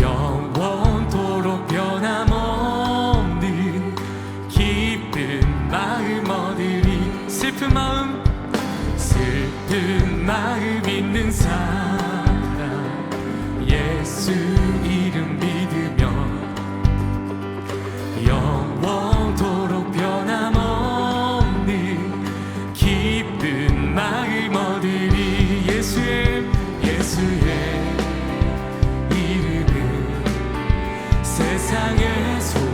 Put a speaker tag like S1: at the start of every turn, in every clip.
S1: 영원토록 변함없는 기쁜 마음 얻으리 슬픈 마음 슬픈 마음 있는 사람 예수 세상에서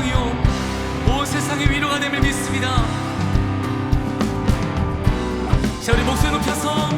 S1: 소망이요. 온 세상의 위로가 됨을 믿습니다. 자 우리 목소리 높여서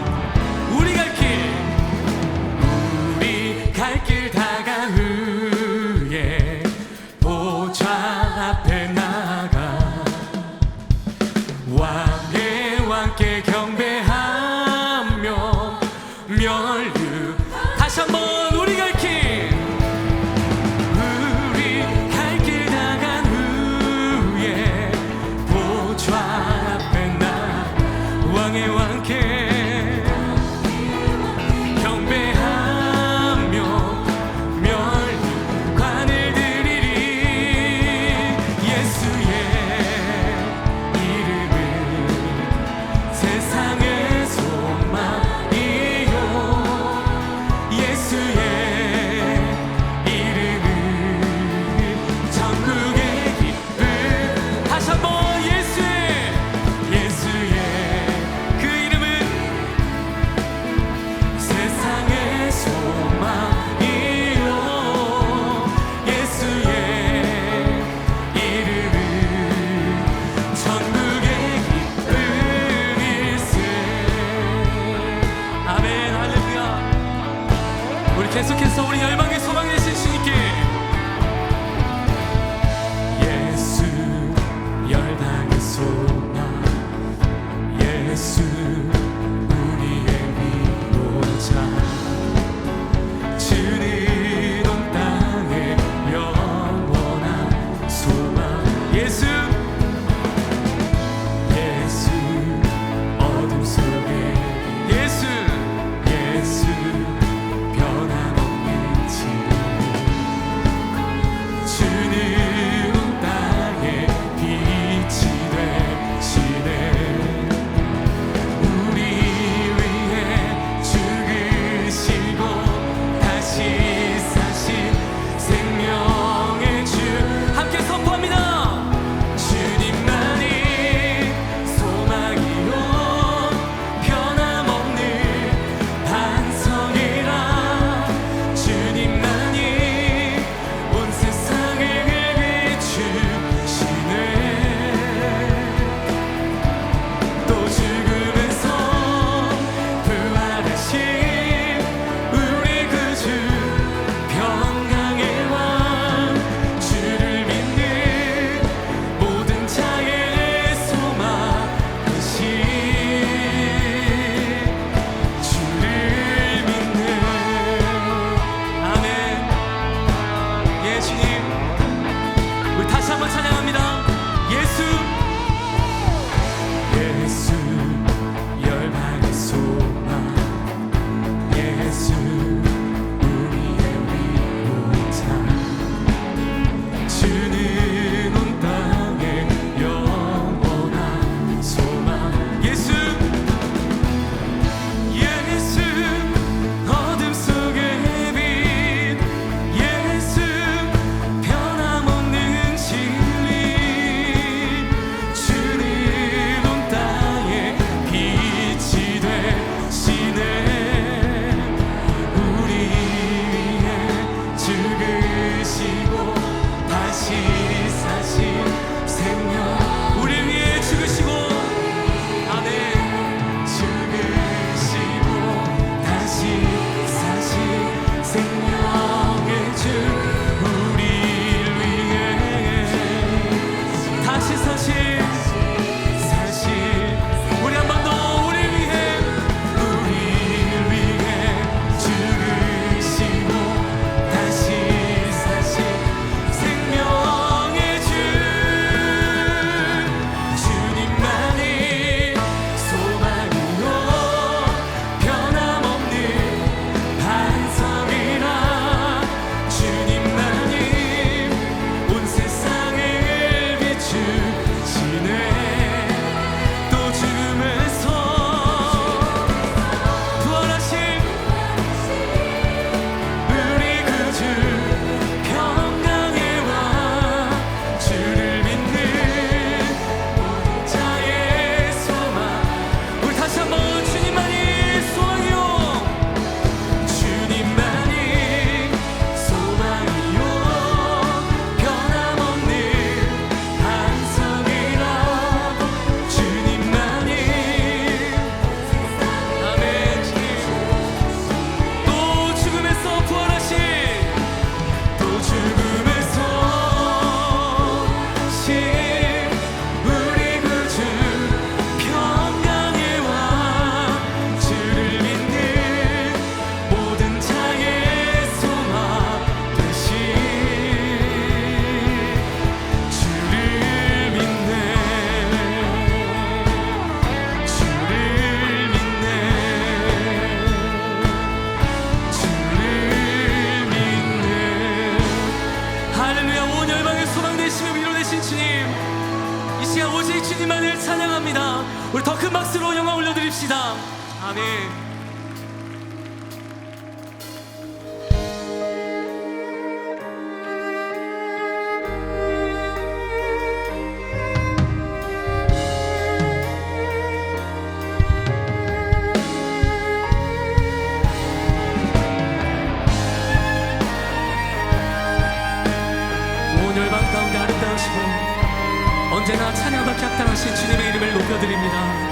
S1: 감사합니다. 네. 아멘. 언제나 찬양밖에 합당하신 주님의 이름을 높여드립니다.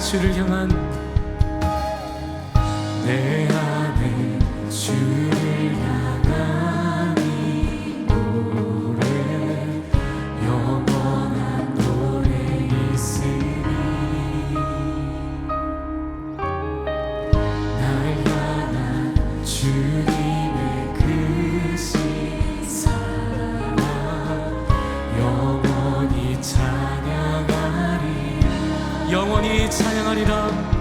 S1: 주를 향한 내 영원히 찬양하리라.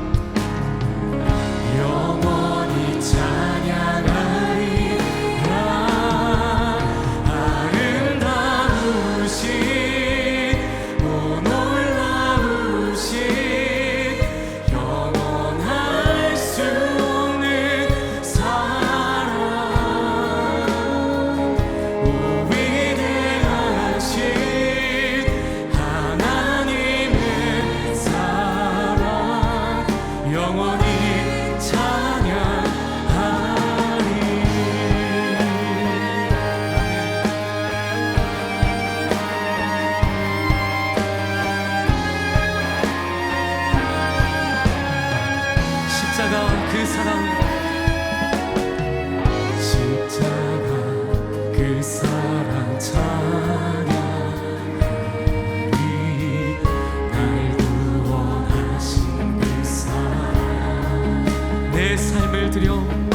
S1: 드려.